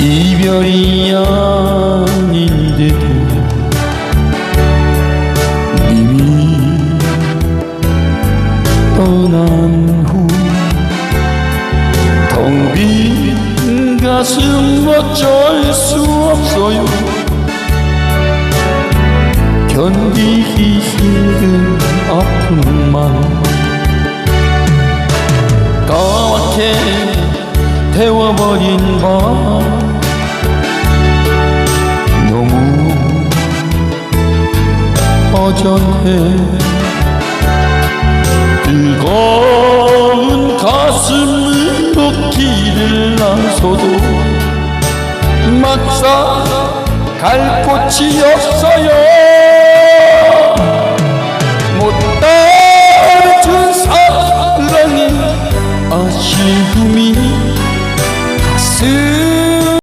이별이 아닌데도 님이 떠난 후 텅 빈 가슴 어쩔 수 없어요. 견디기 힘든 아픔만 까맣게 태워버린 밤 너무 허전해 뜨거운 가슴으로 길을 나서도 막상 갈 곳이 없어요. 못 따라준 사랑의 아쉬움이 to